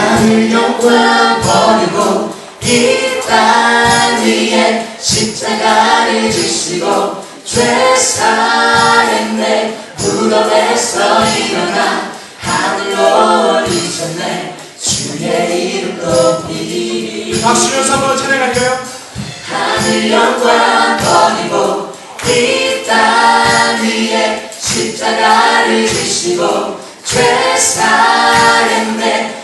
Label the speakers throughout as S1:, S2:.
S1: 나를 영원 버리고 이 땅 위에 십자가를 지시고 죄사했네 무덤에서 일어나 하늘로 올리셨네 주의 이름 높이
S2: 박수면서 한번 찬양할까요?
S1: 하늘 영광 버리고 이 땅 위에 십자가를 지시고 죄사했네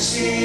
S1: see.